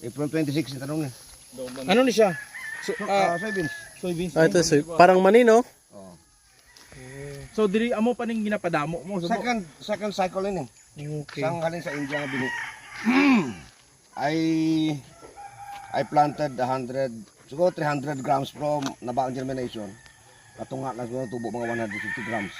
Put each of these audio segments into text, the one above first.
April 26 yung tanong niya. Ano ni siya? So, Ah, ah, soybeans. soybeans. Ah, ito, so, parang mani, no? Oh. So diri amo pa ning ginapadamo mo. So, Second second cycle yun eh. okay. Isang halin sa India nga bini. I I planted 100 siguro 300 grams from nabaang germination. Katunga lang siguro tubo mga 150 grams.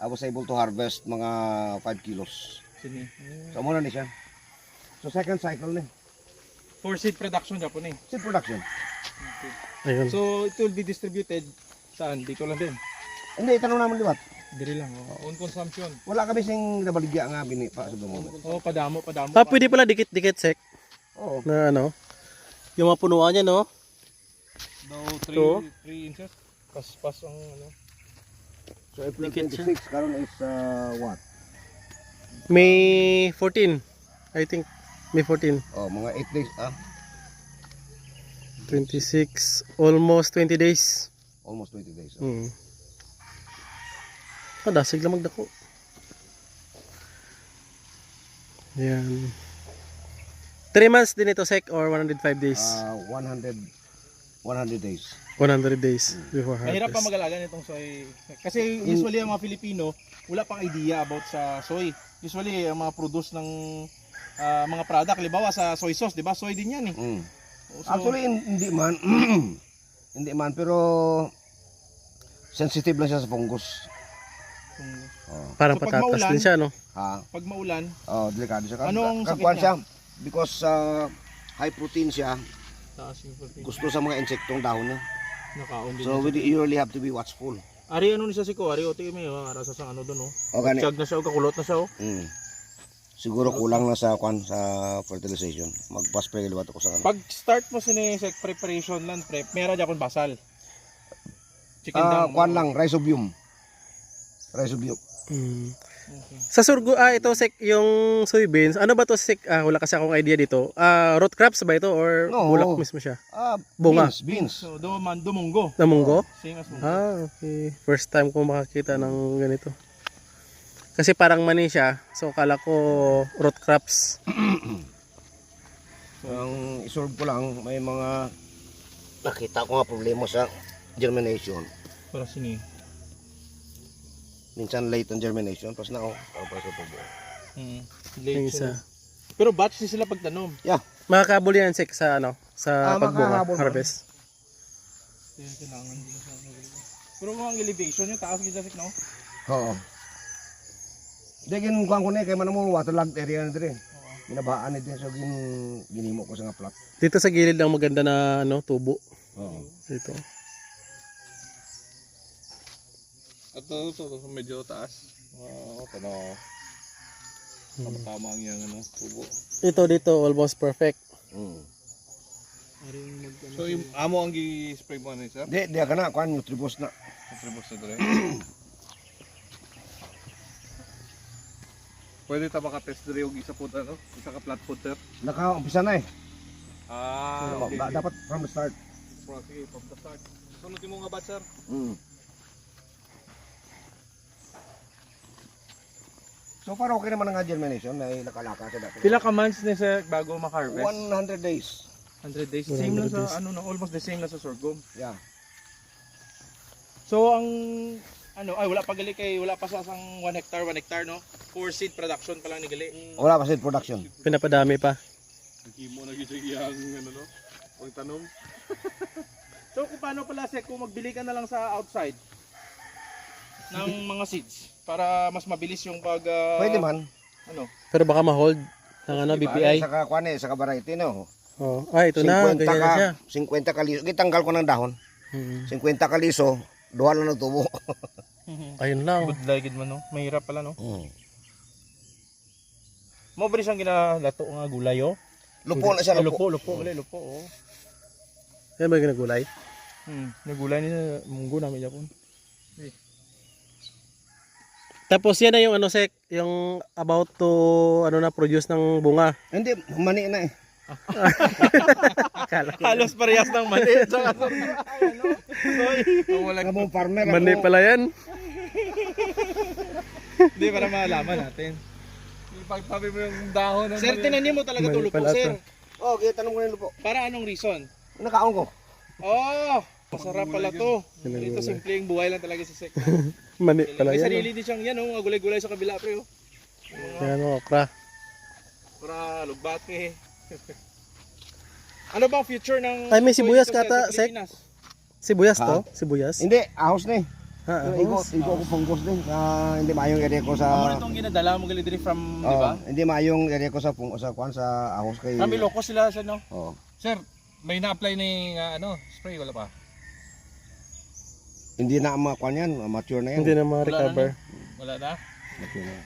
I was able to harvest mga 5 kilos. Sini. So muna ni siya. So second cycle ni. For seed production Japon eh. Seed production. Ayun. So it will be distributed saan? Dito lang din. Hindi, itanong naman liwat. Diri lang. Oh. Own consumption. Wala kami sing nabaligya nga bini pa sa moment. Oh, padamo, padamo. Ah, pwede pala dikit-dikit, sek. Oo. Na ano. Yung mga punuan niya, no? Daw Ito? 3 inches. Pas-pas ang ano. So April Dikit siya. 26 karon is uh, what? May 14. I think May 14. Oh, mga 8 days ah. 26. Almost 20 days. Almost 20 days. Oh. Hmm. Ah, dasig lang magdako. Yan. 3 months din ito, sek, or 105 days? Uh, 100 100 days. 100 days before harvest. Mahirap pa mag-alaga nitong soy. Kasi usually ang mga Filipino, wala pang idea about sa soy. Usually ang mga produce ng ah, mga product, halimbawa sa soy sauce, 'di ba? Soy din 'yan eh. Mm. So, Actually hin- hindi man hindi man pero sensitive lang siya sa fungus. kung- Oh. Parang So, pag patatas maulan- din siya, no? Ha. pag maulan, Oh, delikado siya. Anong Ka- sakit niya? siya because uh, high protein siya, taas yung protein. gusto sa mga insektong dahon niya. Nakaon din. So we you really have to be watchful. Ari ano ni siya si ko, ari oti may oh, ara sa sang ano doon oh. O gani. Chag na siya, kakulot na siya oh. Mm. Siguro kulang na sa kwan sa fertilization. Magpa-spray liwat ako sa kanila. Pag start mo sinesek preparation land prep, meron dyan akong basal. Chicken Ah, dung. kwan lang, rhizobium. Rhizobium. Hmm. Okay. Sa surgo, ah, ito, sek, yung soybeans, ano ba to, sek? Ah, wala kasi akong idea dito. Ah, root crops ba ito, or No. bulak mismo siya? Ah, Bunga. beans, beans. So, do man dumunggo. Namunggo? Same as munggo. Ah, okay. First time ko makakita ng ganito. Kasi parang mani siya, so kala ko root crops. Ang isolve ko lang, may mga nakita ko nga problema sa germination. Para sini. Minsan late ang germination, pas na oh, para pa sa tubo. Mm. Yung Late siya. Pero batch din sila pagtanom. Yeah, Makakabol yan, sek, sa ano, sa Ah, pagbunga, harvest. Kaya kailangan din sa Pero kung ang elevation nyo, taas kita no? oo. Dagin kuan ko ni kay man mo waterlogged area na dire. Ginabaan ni din so gin ginimo ko sa nga plot. Dito sa gilid lang maganda na ano, tubo. Oo. Dito. At ito, ito, ito, medyo taas. Wow, ito na. Tama-tama ang yung ano, tubo. Ito dito, almost perfect. Mm. So, yung amo ang gi-spray mo ano sir? Di di ka na kuan nutribus na. Contribute na dre. Pwede ta makatest dre yung isa po ano? Isa ka flat footer. Naka-umpisa na eh. Ah, okay. Da- dapat from the start. From, sige, from the start. Sunod mo nga ba sir? Mm. So far okay naman ang germination na nakalaka sa dati. Pila ka months na sa bago maka-harvest? 100 days. 100 days. 100 Same lang sa days. ano na almost the same na sa sorghum. Yeah. So ang ano ay wala pa gali kay wala pa sa sang 1 hectare 1 hectare no. For seed production pa lang ni gali. Wala pa seed production. Pinapadami pa. Nagimo na gid yang ano no. Pag tanom. so kung paano pala sek kung magbili ka na lang sa outside ng mga seeds para mas mabilis yung pag ah, Pwede man. ano Pero baka ma-hold ng ano, BPI. Sa kuan eh, sa variety no. Oh. Ah, ito na, 50 ganyan na siya. ka 50 ka liso. Gitanggal ko ng dahon. Hmm. 50 ka liso, duha lang ng tubo. Ayun lang. good gid man no. Mahirap pala no. Mm. Mo ba siyang ginalato nga gulay oh? Lupo na siya, lupo. lupo, lupo, gali, lupo oh. Yan ba yung ginagulay? Hmm, nagulay ni munggo namin Japon. Tapos yan na yung ano sek, yung about to ano na produce ng bunga. Hindi, mani na eh. Akala ko. Halos parehas ng mali. Tsaka sa ano? Soy. Ang wala Mani pala yan. Hindi para malaman natin. Pagtabi mo yung dahon ng Sir, tinanim mo talaga Mali to lupo, pala sir. to. Oh, kaya tanong ko na yung lupo. Para anong reason? Nakaon ko. Oh, masarap pala to. Ginagulay. Ito simpleng buhay lang talaga sa sek. Mani pala May yan. sarili din siyang yan, oh, mga gulay-gulay sa kabila pre. Oh. oh. Yan o, okra. Para lugbate. ano bang future ng Ay, may sibuyas dito kata, Sek. Pilipinas? Sibuyas to? Sibuyas? Hindi, ahos na eh. Ha, Pero iko, ahos. iko ko fungus din. Ah, hindi maayong area ko Amo sa... itong ginadala mo gali diri from, di Oh, ba? hindi maayong area ko sa pung sa kwan sa ahos kay. Kami loko sila sa no. Oh. Sir, may na-apply na yung ah, ano, spray wala pa? Hindi na ma kwan yan, mature na yan. Hindi na ma-recover. Wala na? Mature na.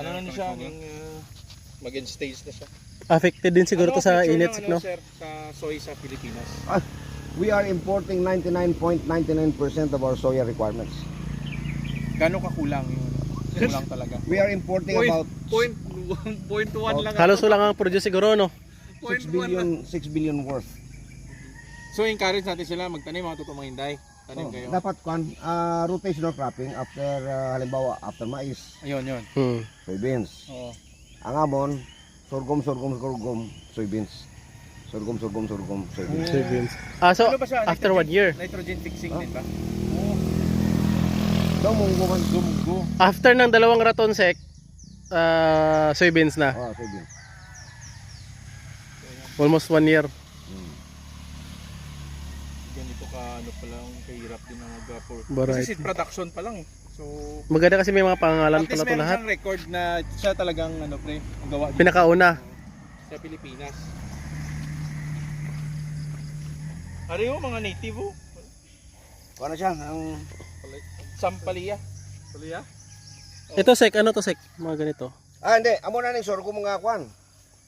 Ano na siya, ning uh, mag-end stage na siya. Affected din siguro Ano to sa init, ano, no? sir, sa soy sa Pilipinas. We are importing 99.99% of our soya requirements. Gano'ng kakulang yun? Kulang talaga. We are importing Point- about Point, point one lang. Halos wala nga ang produce siguro, no? 6 billion 6 billion worth. So encourage natin sila magtanim mga totoong mga hinday. Tanim Oh, kayo. dapat kwan ah, rotational cropping after ah, halimbawa after mais, Ayun, yun. Hmm. soybeans. Oo. Ang amon, sorghum, sorghum, sorghum, soybeans. Sorghum, sorghum, sorghum, soybeans. Soybeans. Ah, so, Ano ba siya? after one year. Nitrogen fixing Ah. din ba? So, munggo man. Gumgo. After ng dalawang raton, Sek, ah, soybeans na. Oh, soybeans. Almost one year. Hmm. Ganito ka ano pa lang kahirap din ang mag-for. Variety. Kasi seed production pa lang eh. So Maganda kasi may mga pangalan at least pala to meron lahat. siyang record na siya talagang ano pre, ang gawa dito Pinakauna. sa Pilipinas. Ariyo mga native oh. Kung ano siya, ang Sampalia. Sampalia? Ito, Sek, ano to, Sek? Mga ganito. Ah, hindi. Amo na ning sorghum mga kwan.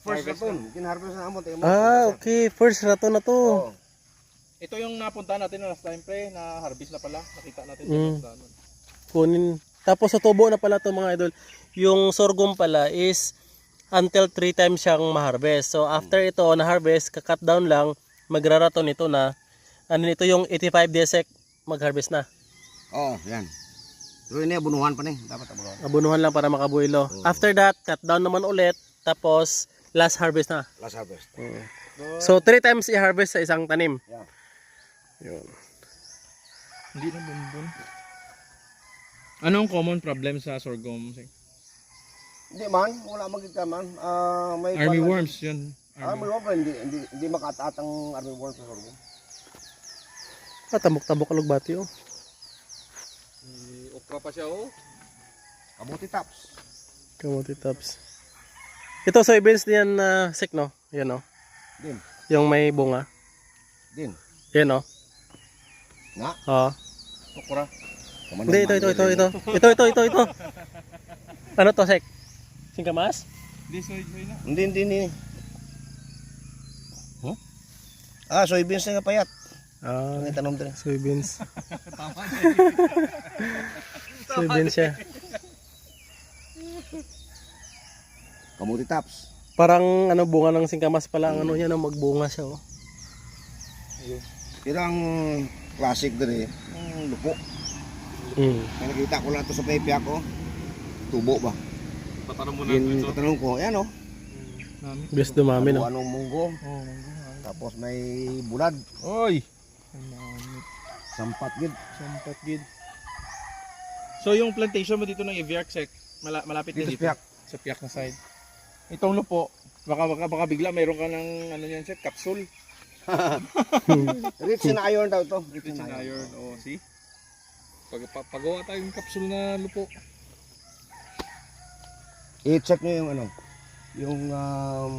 First Harvest raton. Kinharvest na amo. Ah, okay. First raton na to. Oh. Ito yung napunta natin last time pre, na harvest na pala. Nakita natin Mm. sa. Kunin. Tapos sa tubo na pala to mga idol. Yung sorghum pala is until 3 times siyang ma-harvest. So after ito na-harvest, kakat down lang, magraraton ito na. Ano nito yung 85 days sek mag-harvest na. Oh, yan. Pero ini bunuhan pa ni. Dapat abunuhan. Abunuhan lang para makabuelo. Oo. After that, cut down naman ulit. Tapos last harvest na. Last harvest. So 3 times i-harvest sa isang tanim. Yeah. Yun. Hindi na bumbun. Anong common problem sa sorghum? Hindi man, wala magiging man. Ah, may Army worms yun. Army worms pa, hindi hindi hindi makataat ang army sorghum. Ah, tabok-tabok kalugbati oh. Eh, okra pa siya oh. Kabuti tops. Kamuti tops. Ito soybeans niyan na sek no? Yan oh. Din. Yung may bunga. Din. Yan oh. Na. Oh. Okra. Hindi, ito, ito, ito, ito. Ito, ito, ito, ito. Ano to, Sek? Singkamas? Hindi, soy, soy na. Hindi, hindi, hindi. Ah, soybeans na nga payat. Ah, Ang tanom din. soybeans. soybeans siya. Kamuti tops. Parang ano bunga ng singkamas pala ang ano niya no, magbunga siya oh. Pero ang classic din eh, ang lupo. Mm. May nakita ko lang ito sa pepe ako. Tubo ba? Patanong mo na Yun, ito. patanong ko, ayan o. Nami. Best dumami Ano, no. anong munggo. Oh. Tapos may bulad. Oy. Sampat gid. Sampat gid. So yung plantation mo dito ng Eviarc sec, mala- malapit Dito din sa dito. piyak. Sa piyak na side. Itong lupo, baka baka baka bigla mayroon ka ng ano yan sec, capsule. Rich in iron daw to. Rich in Rich in iron. Oh, see? Pag pa- pagawa tayong capsule na lupo. I-check nyo yung ano. Yung um,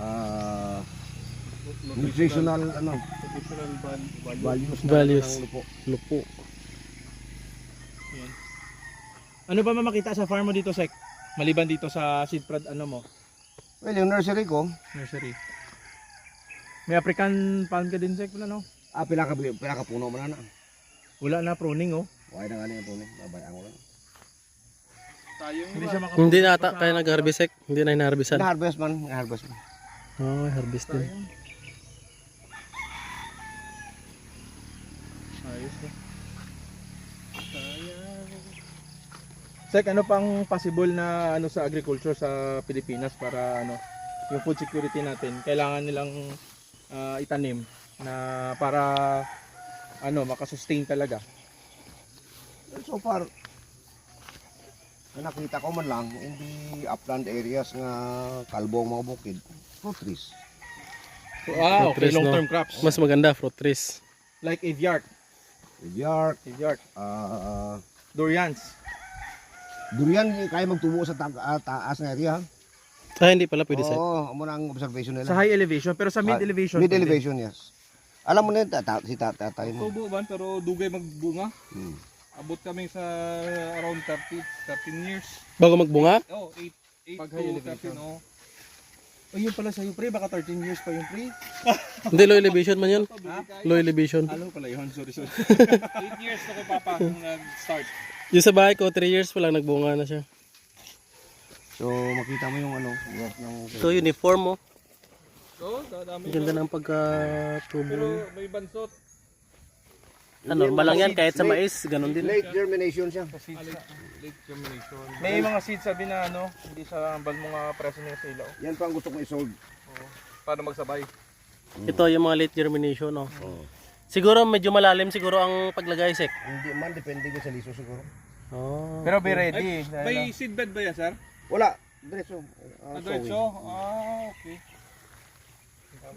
ah nutritional ano Nutritional val- value. values, Values. ng lupo. Lupo. Yan. Ano ba makita sa farm mo dito sec? Maliban dito sa seed prod ano mo, Well, yung nursery ko, nursery. May African palm ka din sec, wala no? ah, pila ka, pila ka puno man na. Wala na pruning oh. Why na niya puno. Babayaan ko lang. Tayong Hindi siya maka Hindi na ata kaya nag-harvest Sek. Hindi na hinaharvestan. Na-harvest man, na-harvest man. Oh, harvest din. Ayos na. Sek, ano pang possible na ano sa agriculture sa Pilipinas para ano yung food security natin. Kailangan nilang ah, itanim na para ano, makasustain talaga. So far, na nakita ko man lang, hindi upland areas nga kalbo ang mga bukid. Fruit trees. Ah, Fruit trees, long no? term crops. Mas maganda, fruit trees. like aviart, Yard, aviart, ah durians. durian, kaya magtubo sa tag- ah, taas na area. Ah, hindi pala pwede sa... Oo, amo na ang observation nila. Sa high elevation, pero sa mid Ah, elevation. Mid pwede. elevation, yes. Alam mo na yun, tata, si tata, tatay mo. Tubo man pero dugay magbunga. Hmm. Abot kami sa around 30 13 years. Bago magbunga? Oh, 8 8 Pag to high elevation. 13 oh. Oh, yun pala sa'yo, pre. Baka 13 years pa yung pre. Hindi, low elevation man yun. Ha? Low elevation. Ano pala yun? Sorry, sorry. 8 years na kay Papa nung nag-start. Yung sa bahay ko, 3 years pa lang nagbunga na siya. So, makita mo yung ano, work ng... So, uniform mo. So, dadami. Ganda ng pagkatubo. Pero may bansot. Ah, normal lang yan, kahit sa mais, ganun din. Late germination siya. Ah, late, germination. May mga seeds sabi na ano, hindi sa ambal mo nga preso niya sa ilaw. Yan pa ang gusto kong isolve. Paano magsabay? Ito yung mga late germination, no? Siguro medyo malalim siguro ang paglagay, Sek. Hindi man, depende ko sa liso siguro. Oh. Pero be ready. May seedbed ba yan, sir? Wala. Diretso. Uh, Ah, diretso? Ah, okay.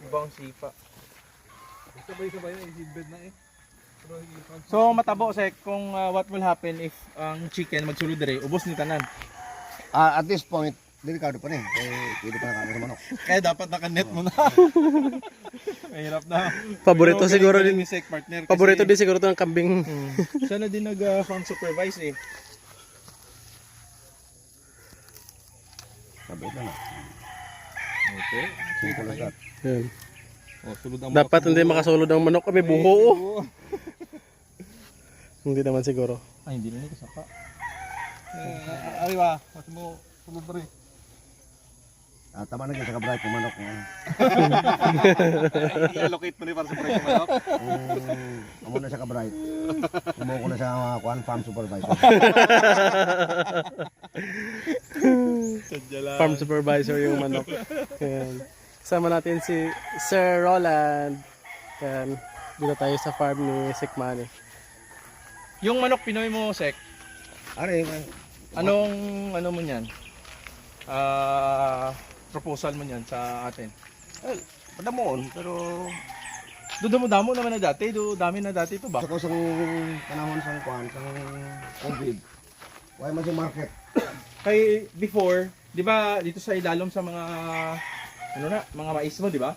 Ibang sipa. Sabay-sabay yung seedbed na eh. So matabo sek kung uh, what will happen if ang chicken magsulod dire, ubos ni tanan. Ah, at this point, delikado pa na eh. Eh, pwede pa nakakain sa manok. Kaya dapat naka-net mo na. Mahirap na. Paborito Pero siguro din. ni Sek partner. Paborito din siguro ito ng kambing. Hmm. Siya na din nag-farm supervise eh. Sabi ito na. Okay. Simple as that. Yan. Oh, sulod ang Dapat hindi makasulod ang manok kami buho. Hindi naman siguro. Ay, hindi na nito sapa. Eh, ariwa, mas mo sulod rin. Ah, tama na kayo sa kabray kung manok. Mm, I-allocate mo rin para sa presyo manok. mm, amo na sa kabray. Amo ko na sa uh, kuan farm supervisor. Farm supervisor yung manok. Yan. Kasama natin si Sir Roland. Yan. Dito tayo sa farm ni Sikmani. Yung manok Pinoy mo, Sek, Ano yun? anong ano mo niyan? Ah, proposal mo niyan sa atin. Well, padamoon, pero Dudamo-damo naman na dati, do dami na dati ito ba? sa kusang panahon sa kuan, sa COVID, why man sa market? Kay before, 'di ba, dito sa ilalom sa mga ano na, mga mais mo, 'di ba?